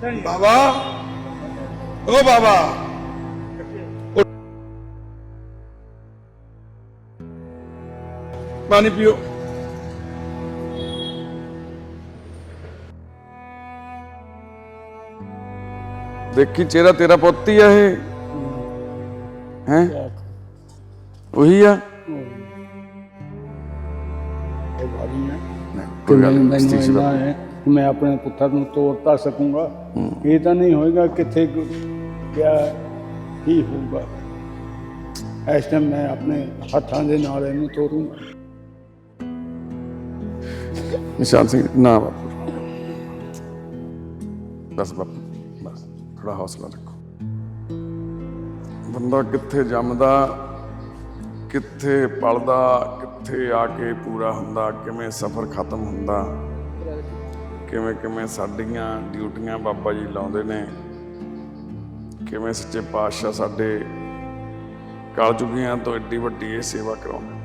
ਬਾਬਾ ਓ ਬਾਬਾ ਪਾਣੀ ਪੀਓ ਦੇਖੀ ਚਿਹਰਾ ਤੇਰਾ ਪੁੱਤ ਹੀ ਆ ਇਹ ਹੈ ਉਹੀ ਮੈਂ ਆਪਣੇ ਪੁੱਤਰ ਨੂੰ ਤੋੜ ਤਾਂ ਸਕੂੰਗਾ। ਇਹ ਤਾਂ ਨਹੀਂ ਹੋਏਗਾ ਕਿੱਥੇ ਗਿਆ ਕੀ ਹੋਊਗਾ। ਇਸ ਟਾਈਮ ਮੈਂ ਆਪਣੇ ਹੱਥਾਂ ਦੇ ਨਾਲ ਇਹਨੂੰ ਤੋੜੂੰਗਾ ਨਿਸ਼ਾਨ ਸਿੰਘ ਨਾ ਬਾਪੂ। ਬਸ ਬਾਪੂ ਬਸ ਥੋੜਾ ਹੌਸਲਾ ਰੱਖੋ। ਬੰਦਾ ਕਿੱਥੇ ਜੰਮਦਾ ਕਿੱਥੇ ਪਲਦਾ ਕਿੱਥੇ ਆ ਕੇ ਪੂਰਾ ਹੁੰਦਾ ਕਿਵੇਂ ਸਫ਼ਰ ਖਤਮ ਹੁੰਦਾ। ਕਿਵੇਂ ਕਿਵੇਂ ਸਾਡੀਆਂ ਡਿਊਟੀਆਂ ਬਾਬਾ ਜੀ ਲਾਉਂਦੇ ਨੇ ਕਿਵੇਂ ਸੱਚੇ ਪਾਤਸ਼ਾਹ ਸਾਡੇ ਕਲਯੁਗੀਆਂ ਤੋਂ ਏਡੀ ਵੱਡੀ ਇਹ ਸੇਵਾ ਕਰਾਉਂਦੇ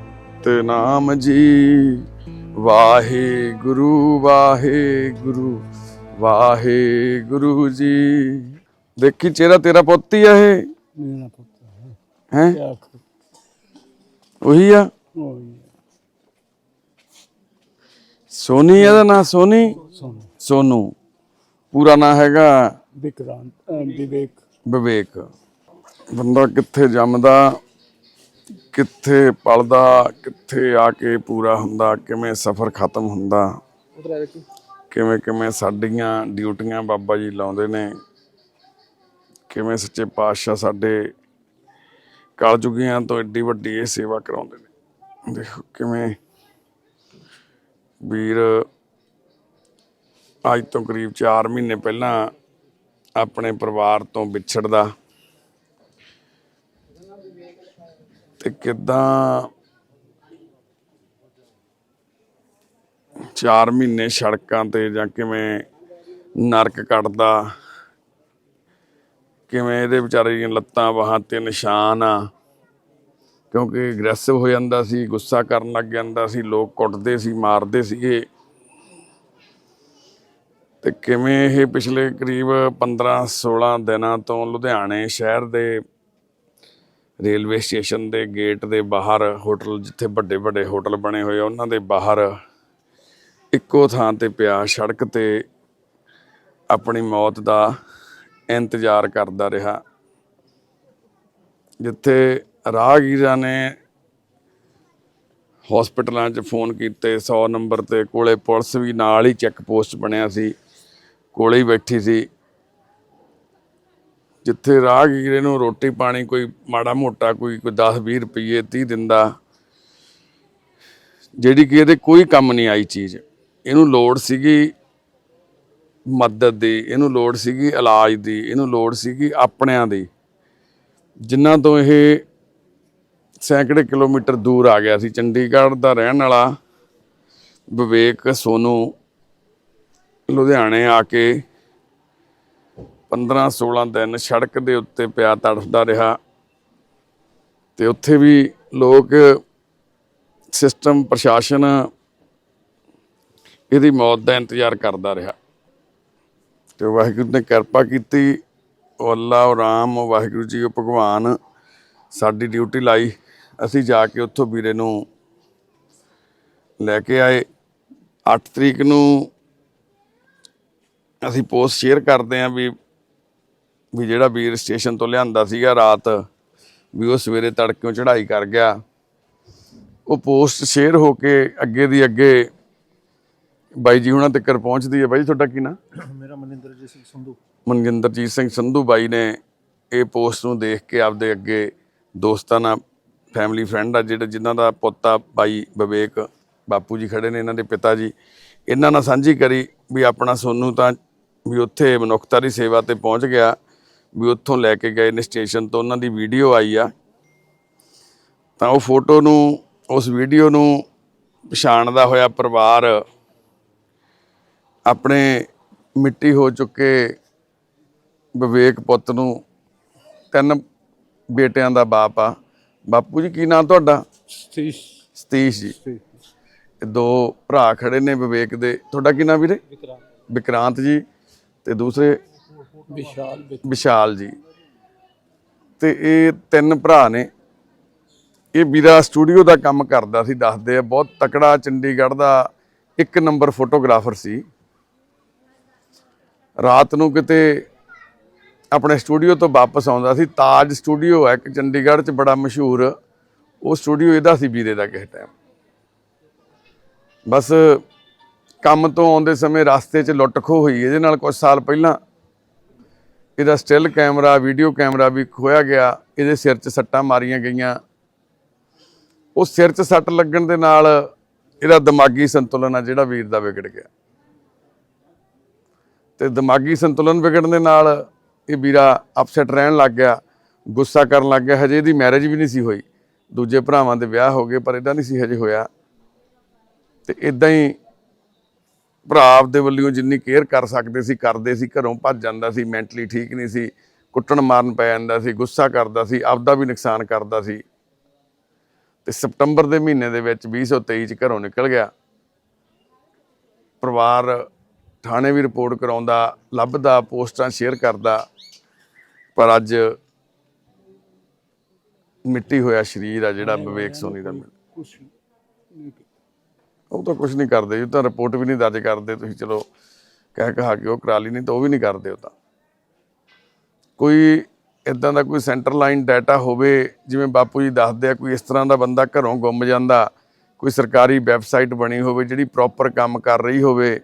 ਤੇ ਨਾਮ ਜੀ ਵਾਹਿਗੁਰੂ ਵਾਹਿਗੁਰੂ ਵਾਹਿਗੁਰੂ ਜੀ। ਦੇਖੀ ਚਿਹਰਾ ਤੇਰਾ ਪੁੱਤ ਹੀ ਆ ਇਹ? ਮੇਰਾ ਪੁੱਤਰ ਹੈ? ਕਰ ਉਹੀ ਆ? ਸੋਨੀ ਇਹਦਾ ਨਾਂ ਸੋਨੀ? ਸੋਨੂ। ਪੂਰਾ ਨਾਂ ਹੈਗਾ ਵਿਕਰਾਂਤ ਵਿਵੇਕ। ਵਿਵੇਕ। ਬੰਦਾ ਕਿੱਥੇ ਜੰਮਦਾ ਕਿੱਥੇ ਪਲਦਾ ਕਿੱਥੇ ਆ ਕੇ ਪੂਰਾ ਹੁੰਦਾ ਕਿਵੇਂ ਸਫ਼ਰ ਖਤਮ ਹੁੰਦਾ ਕਿਵੇਂ ਕਿਵੇਂ ਸਾਡੀਆਂ ਡਿਊਟੀਆਂ ਬਾਬਾ ਜੀ ਲਾਉਂਦੇ ਨੇ ਕਿਵੇਂ ਸੱਚੇ ਪਾਤਸ਼ਾਹ ਸਾਡੇ ਕਲਯੁਗੀਆਂ ਤੋਂ ਏਡੀ ਵੱਡੀ ਇਹ ਸੇਵਾ ਕਰਾਉਂਦੇ ਨੇ। ਦੇਖੋ ਕਿਵੇਂ ਵੀਰ ਅੱਜ ਤੋਂ ਕਰੀਬ 4 ਮਹੀਨੇ ਪਹਿਲਾਂ ਆਪਣੇ ਪਰਿਵਾਰ ਤੋਂ ਵਿਛੜਦਾ। ਤੇ ਕਿਦਾਂ 4 ਮਹੀਨੇ ਸੜਕਾਂ ਤੇ ਜਾਂ ਕਿਵੇਂ ਨਰਕ ਕੱਟਦਾ, ਕਿਵੇਂ ਇਹਦੇ ਵਿਚਾਰੇ ਦੀਆਂ ਲੱਤਾਂ ਬਾਹਾਂ ਤੇ ਨਿਸ਼ਾਨ ਆ, ਕਿਉਂਕਿ ਐਗਰੈਸਿਵ ਹੋ ਜਾਂਦਾ ਸੀ, ਗੁੱਸਾ ਕਰਨ ਲੱਗ ਜਾਂਦਾ ਸੀ, ਲੋਕ ਕੁੱਟਦੇ ਸੀ, ਮਾਰਦੇ ਸੀਗੇ। ਤੇ ਕਿਵੇਂ ਇਹ ਪਿਛਲੇ ਕਰੀਬ 15-16 ਦਿਨਾਂ ਤੋਂ ਲੁਧਿਆਣੇ ਸ਼ਹਿਰ ਦੇ ਰੇਲਵੇ ਸਟੇਸ਼ਨ ਦੇ ਗੇਟ ਦੇ ਬਾਹਰ ਹੋਟਲ ਜਿੱਥੇ ਵੱਡੇ ਵੱਡੇ ਹੋਟਲ ਬਣੇ ਹੋਏ ਆ, ਉਹਨਾਂ ਦੇ ਬਾਹਰ ਇੱਕੋ ਥਾਂ ਤੇ ਪਿਆ ਸੜਕ ਤੇ ਆਪਣੀ ਮੌਤ ਦਾ ਇੰਤਜ਼ਾਰ ਕਰਦਾ ਰਿਹਾ, ਜਿੱਥੇ ਰਾਹਗੀਰਾਂ ਨੇ ਹਸਪੀਟਲਾਂ 'ਚ ਫੋਨ ਕੀਤੇ 100 ਨੰਬਰ ਤੇ ਕੋਲੇ ਪੁਲਿਸ ਵੀ ਨਾਲ ਹੀ ਚੈੱਕ ਪੋਸਟ ਬਣਿਆ ਸੀ। ਕੋਲੇ ਹੀ ਬੈਠੀ ਸੀ। ਜਿੱਥੇ ਰਾਹਗੀਰ ਨੂੰ ਰੋਟੀ ਪਾਣੀ ਕੋਈ ਮਾੜਾ ਮੋਟਾ ਕੋਈ ਕੋਈ 10 20 ਰੁਪਏ 30 ਦਿੰਦਾ ਜਿਹੜੀ ਕਿ ਇਹਦੇ ਕੋਈ ਕੰਮ ਨਹੀਂ ਆਈ ਚੀਜ਼। ਇਹਨੂੰ ਲੋੜ ਸੀਗੀ ਮਦਦ ਦੀ, ਇਹਨੂੰ ਲੋੜ ਸੀਗੀ ਇਲਾਜ ਦੀ, ਇਹਨੂੰ ਲੋੜ ਸੀਗੀ ਆਪਣਿਆਂ ਦੀ। ਜਿਨ੍ਹਾਂ ਤੋਂ ਇਹ ਸੈਂਕੜੇ ਕਿਲੋਮੀਟਰ ਦੂਰ ਆ ਗਿਆ ਸੀ। ਚੰਡੀਗੜ੍ਹ ਦਾ ਰਹਿਣ ਵਾਲਾ ਵਿਵੇਕ ਸੋਨੂ ਲੁਧਿਆਣੇ ਆ ਕੇ 15 16 ਦਿਨ ਸੜਕ ਦੇ ਉੱਤੇ ਪਿਆ ਤੜਫਦਾ ਰਿਹਾ ਤੇ ਉੱਥੇ ਵੀ ਲੋਕ ਸਿਸਟਮ, ਪ੍ਰਸ਼ਾਸਨ ਇਹਦੀ ਮੌਤ ਦਾ ਇੰਤਜ਼ਾਰ ਕਰਦਾ ਰਿਹਾ। ਤੇ ਵਾਹਿਗੁਰੂ ਨੇ ਕਿਰਪਾ ਕੀਤੀ, ਉਹ ਅੱਲਾ, ਉਹ ਰਾਮ, ਉਹ ਵਾਹਿਗੁਰੂ ਜੀ, ਉਹ ਭਗਵਾਨ ਸਾਡੀ ਡਿਊਟੀ ਲਾਈ। ਅਸੀਂ ਜਾ ਕੇ ਉੱਥੋਂ ਵੀਰੇ ਨੂੰ ਲੈ ਕੇ ਆਏ। 8 ਤਰੀਕ ਨੂੰ ਅਸੀਂ ਪੋਸਟ ਸ਼ੇਅਰ ਕਰਦੇ ਆਂ ਵੀ ਵੀ ਜਿਹੜਾ ਵੀਰ ਸਟੇਸ਼ਨ ਤੋਂ ਲਿਆਂਦਾ ਸੀਗਾ ਰਾਤ ਵੀ ਉਹ ਸਵੇਰੇ ਤੜਕਿਓਂ ਚੜ੍ਹਾਈ ਕਰ ਗਿਆ। ਉਹ ਪੋਸਟ ਸ਼ੇਅਰ ਹੋ ਕੇ ਅੱਗੇ ਦੀ ਅੱਗੇ ਬਾਈ ਜੀ ਹੁਣਾਂ ਤੱਕ ਪਹੁੰਚਦੀ ਹੈ। ਬਾਈ ਤੁਹਾਡਾ ਕੀ ਨਾਂ? ਮੇਰਾ ਮਨਿੰਦਰਜੀਤ ਸਿੰਘ ਸੰਧੂ। ਮਨਜਿੰਦਰਜੀਤ ਸਿੰਘ ਸੰਧੂ ਬਾਈ ਨੇ ਇਹ ਪੋਸਟ ਨੂੰ ਦੇਖ ਕੇ ਆਪਦੇ ਅੱਗੇ ਦੋਸਤਾਂ ਨਾਲ ਫੈਮਿਲੀ ਫਰੈਂਡ ਆ ਜਿਹੜੇ ਜਿਨ੍ਹਾਂ ਦਾ ਪੁੱਤਾ ਬਾਈ ਵਿਵੇਕ ਬਾਪੂ ਜੀ ਖੜੇ ਨੇ ਇਹਨਾਂ ਦੇ ਪਿਤਾ ਜੀ। ਇਹਨਾਂ ਨਾਲ ਸਾਂਝੀ ਕਰੀ ਵੀ ਆਪਣਾ ਸੋਨੂੰ ਤਾਂ ਵੀ ਉੱਥੇ ਮਨੁੱਖਤਾ ਦੀ ਸੇਵਾ ਤੇ ਪਹੁੰਚ ਗਿਆ ਵੀ ਉੱਥੋਂ ਲੈ ਕੇ ਗਏ ਨੇ ਸਟੇਸ਼ਨ ਤੋਂ ਉਹਨਾਂ ਦੀ ਵੀਡੀਓ ਆਈ ਆ। ਤਾਂ ਉਹ ਫੋਟੋ ਨੂੰ ਉਸ ਵੀਡੀਓ ਨੂੰ ਪਛਾਣਦਾ ਹੋਇਆ ਪਰਿਵਾਰ ਆਪਣੇ ਮਿੱਟੀ ਹੋ ਚੁੱਕੇ ਵਿਵੇਕ ਪੁੱਤ ਨੂੰ ਤਿੰਨ ਬੇਟਿਆਂ ਦਾ ਬਾਪ ਆ। ਬਾਪੂ ਜੀ ਕੀ ਨਾਮ ਤੁਹਾਡਾ? ਸਤੀਸ਼। ਸਤੀਸ਼ ਜੀ। ਇਹ ਦੋ ਭਰਾ ਖੜੇ ਨੇ ਵਿਵੇਕ ਦੇ। ਤੁਹਾਡਾ ਕੀ ਨਾਮ ਵੀਰੇ? ਵਿਕਰਾਂਤ। ਵਿਕਰਾਂਤ ਜੀ। ਤੇ ਦੂਸਰੇ ਵਿਸ਼ਾਲ ਵਿਸ਼ਾਲ ਜੀ। ਤੇ ਇਹ ਤਿੰਨ ਭਰਾ ਨੇ। ਇਹ ਵੀਰਾ ਸਟੂਡੀਓ ਦਾ ਕੰਮ ਕਰਦਾ ਸੀ ਦੱਸਦੇ ਆ ਬਹੁਤ ਤਕੜਾ ਚੰਡੀਗੜ੍ਹ ਦਾ ਇੱਕ ਨੰਬਰ ਫੋਟੋਗ੍ਰਾਫਰ ਸੀ। ਰਾਤ ਨੂੰ ਕਿਤੇ ਆਪਣੇ ਸਟੂਡੀਓ ਤੋਂ ਵਾਪਸ ਆਉਂਦਾ ਸੀ। ਤਾਜ ਸਟੂਡੀਓ ਹੈ ਇੱਕ ਚੰਡੀਗੜ੍ਹ 'ਚ ਬੜਾ ਮਸ਼ਹੂਰ। ਉਹ ਸਟੂਡੀਓ ਇਹਦਾ ਸੀ ਵੀਰੇ ਦਾ ਕਿਸੇ ਟਾਈਮ ਬਸ ਕੰਮ ਤੋਂ ਆਉਂਦੇ ਸਮੇਂ ਰਸਤੇ 'ਚ ਲੁੱਟ ਖੋਹ ਹੋਈ ਇਹਦੇ ਨਾਲ ਕੁਝ ਸਾਲ ਪਹਿਲਾਂ ਇਹਦਾ ਸਟਿਲ ਕੈਮਰਾ ਵੀਡੀਓ ਕੈਮਰਾ ਵੀ ਖੋਇਆ ਗਿਆ। ਇਹਦੇ ਸਿਰ 'ਚ ਸੱਟਾਂ ਮਾਰੀਆਂ ਗਈਆਂ। ਉਹ ਸਿਰ 'ਚ ਸੱਟ ਲੱਗਣ ਦੇ ਨਾਲ ਇਹਦਾ ਦਿਮਾਗੀ ਸੰਤੁਲਨ ਆ ਜਿਹੜਾ ਵੀਰ ਦਾ ਵਿਗੜ ਗਿਆ। ਤੇ ਦਿਮਾਗੀ ਸੰਤੁਲਨ ਵਿਗੜਨ ਦੇ ਨਾਲ ਇਹ ਵੀਰਾ ਅਪਸੈਟ ਰਹਿਣ ਲੱਗ ਗਿਆ, ਗੁੱਸਾ ਕਰਨ ਲੱਗ ਗਿਆ। ਹਜੇ ਇਹਦੀ ਮੈਰਿਜ ਵੀ ਨਹੀਂ ਸੀ ਹੋਈ। ਦੂਜੇ ਭਰਾਵਾਂ ਦੇ ਵਿਆਹ ਹੋ ਗਏ, ਪਰ ਇਹਦਾ ਨਹੀਂ ਸੀ ਹਜੇ ਹੋਇਆ। ਤੇ ਇਦਾਂ ਹੀ ਭਰਾ ਆਪਦੇ ਵੱਲੋਂ ਜਿੰਨੀ ਕੇਅਰ ਕਰ ਸਕਦੇ ਸੀ ਕਰਦੇ ਸੀ ਘਰੋਂ ਭੱਜ ਜਾਂਦਾ ਸੀ ਮੈਂਟਲੀ ਠੀਕ ਨਹੀਂ ਸੀ ਕੁੱਟਣ ਮਾਰਨ ਪੈ ਜਾਂਦਾ ਸੀ ਗੁੱਸਾ ਕਰਦਾ ਸੀ ਆਪਦਾ ਵੀ ਨੁਕਸਾਨ ਕਰਦਾ ਸੀ। ਤੇ ਸਤੰਬਰ ਦੇ ਮਹੀਨੇ ਦੇ ਵਿੱਚ 2023 ਚ ਘਰੋਂ ਨਿਕਲ ਗਿਆ। ਪਰਿਵਾਰ ਥਾਣੇ ਵੀ ਰਿਪੋਰਟ ਕਰਾਉਂਦਾ ਲੱਭਦਾ ਪੋਸਟਾਂ ਸ਼ੇਅਰ ਕਰਦਾ ਪਰ ਅੱਜ ਮਿੱਟੀ ਹੋਇਆ ਸਰੀਰ ਆ ਜਿਹੜਾ ਵਿਵੇਕ ਸੋਨੀ ਦਾ ਮਿਲ ਕੁਛ ਨਹੀਂ। ਉਹ ਤਾਂ ਕੁਝ ਨਹੀਂ ਕਰਦੇ ਉਹ ਤਾਂ ਰਿਪੋਰਟ ਵੀ ਨਹੀਂ ਦਰਜ ਕਰਦੇ, ਤੁਸੀਂ ਚਲੋ ਕਹਿ ਕਹਾ ਕੇ ਉਹ ਕਰਾ ਲਈ, ਨਹੀਂ ਤਾਂ ਉਹ ਵੀ ਨਹੀਂ ਕਰਦੇ ਉਹ ਤਾਂ। ਕੋਈ ਇਦਾਂ ਦਾ ਕੋਈ ਸੈਂਟਰ ਲਾਈਨ ਡਾਟਾ ਹੋਵੇ, ਜਿਵੇਂ ਬਾਪੂ ਜੀ ਦੱਸਦੇ ਆ, ਕੋਈ ਇਸ ਤਰ੍ਹਾਂ ਦਾ ਬੰਦਾ ਘਰੋਂ ਗੁੰਮ ਜਾਂਦਾ, ਕੋਈ ਸਰਕਾਰੀ ਵੈਬਸਾਈਟ ਬਣੀ ਹੋਵੇ, ਜਿਹੜੀ ਪ੍ਰੋਪਰ ਕੰਮ ਕਰ ਰਹੀ ਹੋਵੇ,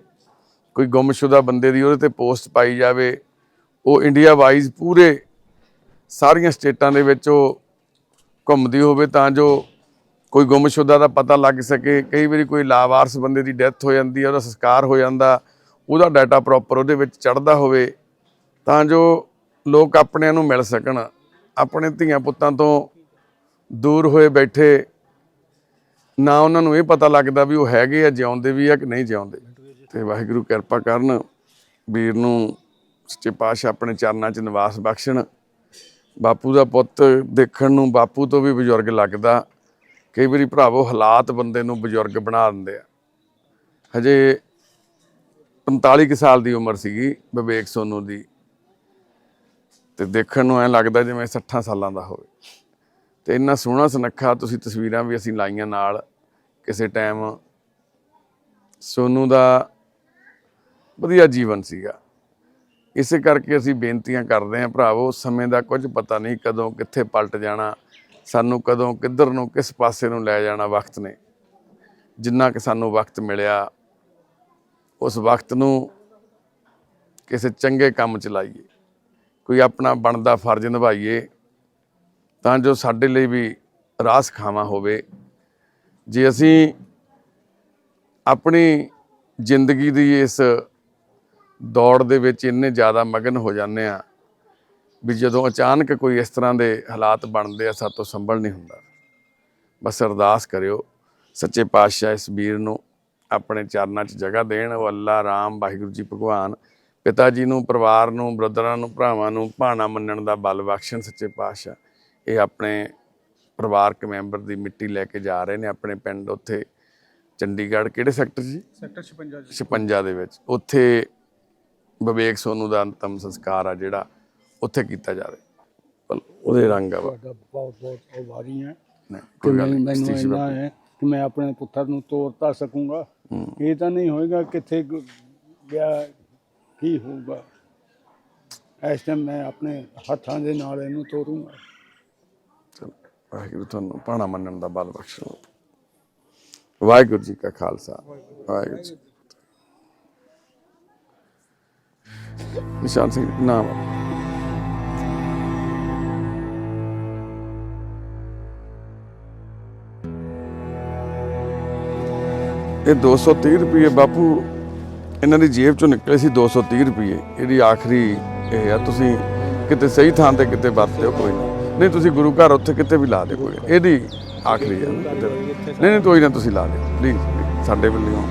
ਕੋਈ ਗੁੰਮਸ਼ੁਦਾ ਬੰਦੇ ਦੀ ਉਹਦੇ ਤੇ ਪੋਸਟ ਪਾਈ ਜਾਵੇ, ਉਹ ਇੰਡੀਆ ਵਾਈਜ਼ ਪੂਰੇ ਸਾਰੀਆਂ ਸਟੇਟਾਂ ਦੇ ਵਿੱਚ ਉਹ ਘੁੰਮਦੀ ਹੋਵੇ ਤਾਂ ਜੋ ਕੋਈ ਗੁੰਮਸ਼ੁਦਾ ਦਾ ਪਤਾ ਲੱਗ ਸਕੇ, ਕਈ ਵਾਰੀ ਕੋਈ ਲਾਵਾਰਸ ਬੰਦੇ ਦੀ ਡੈਥ ਹੋ ਜਾਂਦੀ ਹੈ, ਉਹਦਾ ਸੰਸਕਾਰ ਹੋ ਜਾਂਦਾ, ਉਹਦਾ ਡਾਟਾ ਪ੍ਰੋਪਰ ਉਹਦੇ ਵਿੱਚ ਚੜਦਾ ਹੋਵੇ, ਤਾਂ ਜੋ ਲੋਕ ਆਪਣਿਆਂ ਨੂੰ ਮਿਲ ਸਕਣ, ਆਪਣੇ ਧੀਆਂ ਪੁੱਤਾਂ ਤੋਂ ਦੂਰ ਹੋਏ ਬੈਠੇ, ਨਾ ਉਹਨਾਂ ਨੂੰ ਇਹ ਪਤਾ ਲੱਗਦਾ ਵੀ ਉਹ ਹੈਗੇ ਆ, ਜਿਉਂਦੇ ਵੀ ਆ ਕਿ ਨਹੀਂ ਜਿਉਂਦੇ। ਤੇ ਵਾਹਿਗੁਰੂ ਕਿਰਪਾ ਕਰਨ, ਵੀਰ ਨੂੰ ਸੱਚੇ ਪਾਤਸ਼ਾਹ ਆਪਣੇ ਚਰਨਾਂ 'ਚ ਨਿਵਾਸ ਬਖਸ਼ਣ, ਬਾਪੂ ਦਾ ਪੁੱਤ ਦੇਖਣ ਨੂੰ ਬਾਪੂ ਤੋਂ ਵੀ ਬਜ਼ੁਰਗ ਲੱਗਦਾ ਕਈ ਵਾਰੀ ਭਰਾਵੋ ਹਾਲਾਤ ਬੰਦੇ ਨੂੰ ਬਜ਼ੁਰਗ ਬਣਾ ਦਿੰਦੇ ਆ। ਹਜੇ 45 ਕੁ ਸਾਲ ਦੀ ਉਮਰ ਸੀਗੀ ਵਿਵੇਕ ਸੋਨੂ ਦੀ। ਤੇ ਦੇਖਣ ਨੂੰ ਐ ਲੱਗਦਾ ਜਿਵੇਂ 60 ਸਾਲਾਂ ਦਾ ਹੋਵੇ। ਤੇ ਇੰਨਾ ਸੋਹਣਾ ਸੁਨੱਖਾ ਤੁਸੀਂ ਤਸਵੀਰਾਂ ਵੀ ਅਸੀਂ ਲਾਈਆਂ ਨਾਲ ਕਿਸੇ ਟਾਈਮ ਸੋਨੂ ਦਾ ਵਧੀਆ ਜੀਵਨ ਸੀਗਾ। ਇਸੇ ਕਰਕੇ ਅਸੀਂ ਬੇਨਤੀਆਂ ਕਰਦੇ ਹਾਂ ਭਰਾਵੋ ਸਮੇਂ ਦਾ ਕੁਝ ਪਤਾ ਨਹੀਂ ਕਦੋਂ ਕਿੱਥੇ ਪਲਟ ਜਾਣਾ। ਸਾਨੂੰ ਕਦੋਂ ਕਿੱਧਰ ਨੂੰ ਕਿਸ ਪਾਸੇ ਨੂੰ ਲੈ ਜਾਣਾ ਵਕਤ ਨੇ। ਜਿੰਨਾ ਕਿ ਸਾਨੂੰ ਵਕਤ ਮਿਲਿਆ, ਉਸ ਵਕਤ ਨੂੰ ਕਿਸੇ ਚੰਗੇ ਕੰਮ ਚ ਲਾਈਏ। ਕੋਈ ਆਪਣਾ ਬਣਦਾ ਫਰਜ਼ ਨਿਭਾਈਏ, ਤਾਂ ਜੋ ਸਾਡੇ ਲਈ ਵੀ ਰਾਸ ਖਾਵਾ ਹੋਵੇ। ਜੇ ਅਸੀਂ ਆਪਣੀ ਜ਼ਿੰਦਗੀ ਦੀ ਇਸ ਦੌੜ ਦੇ ਵਿੱਚ ਇੰਨੇ ਜ਼ਿਆਦਾ ਮਗਨ ਹੋ ਜਾਂਦੇ ਆ ਵੀ ਜਦੋਂ ਅਚਾਨਕ ਕੋਈ ਇਸ ਤਰ੍ਹਾਂ ਦੇ ਹਾਲਾਤ ਬਣਦੇ ਆ ਸਾਤੋਂ ਸੰਭਲ ਨਹੀਂ ਹੁੰਦਾ। ਬਸ ਅਰਦਾਸ ਕਰਿਓ ਸੱਚੇ ਪਾਤਸ਼ਾਹ ਇਸ ਵੀਰ ਨੂੰ ਆਪਣੇ ਚਰਨਾਂ 'ਚ ਜਗ੍ਹਾ ਦੇਣ। ਉਹ ਅੱਲਾ ਰਾਮ ਵਾਹਿਗੁਰੂ ਜੀ ਭਗਵਾਨ। ਪਿਤਾ ਜੀ ਨੂੰ ਪਰਿਵਾਰ ਨੂੰ ਬ੍ਰਦਰਾਂ ਨੂੰ ਭਰਾਵਾਂ ਨੂੰ ਭਾਣਾ ਮੰਨਣ ਦਾ ਬਲ ਬਖਸ਼ਣ ਸੱਚੇ ਪਾਤਸ਼ਾਹ। ਇਹ ਆਪਣੇ ਪਰਿਵਾਰਕ ਮੈਂਬਰ ਦੀ ਮਿੱਟੀ ਲੈ ਕੇ ਜਾ ਰਹੇ ਨੇ ਆਪਣੇ ਪਿੰਡ ਉੱਥੇ। ਚੰਡੀਗੜ੍ਹ ਕਿਹੜੇ ਸੈਕਟਰ ਜੀ? ਸੈਕਟਰ 56 ਜੀ। 56 ਦੇ ਵਿੱਚ। ਉੱਥੇ ਵਿਵੇਕ ਸੋਨੂ ਦਾ ਅੰਤਮ ਸੰਸਕਾਰ ਆ ਜਿਹੜਾ। ਉੱਥੇ ਕੀਤਾ ਜਾਵੇ। ਪਰ ਉਹਦੇ ਰੰਗ ਆ ਵਾ। ਤੁਹਾਡਾ ਬਹੁਤ ਬਹੁਤ ਆਭਾਰੀ ਹਾਂ। ਨਹੀਂ, ਕਿ ਕੋਈ ਗੱਲ ਮੈਨੂੰ ਨਹੀਂ ਮੈਨੂੰ ਸਤੀਸ਼ ਇੰਨਾ। ਹੈ ਕਿ ਮੈਂ ਆਪਣੇ ਪੁੱਤਰ ਨੂੰ ਤੋਰ ਤਾਂ ਸਕੂੰਗਾ। ਇਹ ਤਾਂ ਨਹੀਂ ਹੋਏਗਾ ਕਿੱਥੇ ਗ- ਗਿਆ ਕੀ ਹੋਊਗਾ। ਇਸ ਟਾਈਮ ਮੈਂ ਆਪਣੇ ਹੱਥਾਂ ਦੇ ਨਾਲ ਇਹਨੂੰ ਤੋਰੂੰਗਾ। ਚਲੋ, ਵਾਹਿਗੁਰੂ ਤੁਹਾਨੂੰ ਪਾਣਾ ਮੰਨਣ ਦਾ ਬਲ ਬਖਸ਼ੋ ਵਾਹਿਗੁਰੂ ਜੀ ਕਾ ਖਾਲਸਾ। ਵਾਹਿਗੁਰੂ ਜੀ ਨਿਸ਼ਾਨ ਸਿੰਘ ਨਾਮ ਇਹ 230 ਰੁਪਏ ਬਾਪੂ, ਇਹਨਾਂ ਦੀ ਜੇਬ ਚੋਂ ਨਿਕਲੇ ਸੀ 230 ਰੁਪਏ। ਇਹਦੀ ਆਖਰੀ ਇਹ ਆ, ਤੁਸੀਂ ਕਿਤੇ ਸਹੀ ਥਾਂ ਤੇ ਕਿਤੇ ਵਰਤਿਓ ਕੋਈ ਨਾ। ਨਹੀਂ, ਤੁਸੀਂ ਗੁਰੂ ਘਰ ਉੱਥੇ ਕਿਤੇ ਵੀ ਲਾ ਦਿਓ, ਕੋਈ ਇਹਦੀ ਆਖਰੀ ਆ। ਨਹੀਂ ਨਹੀਂ, ਕੋਈ ਨਾ, ਤੁਸੀਂ ਲਾ ਦਿਓ। ਪਲੀਜ਼ ਸਾਡੇ ਵੱਲੋਂ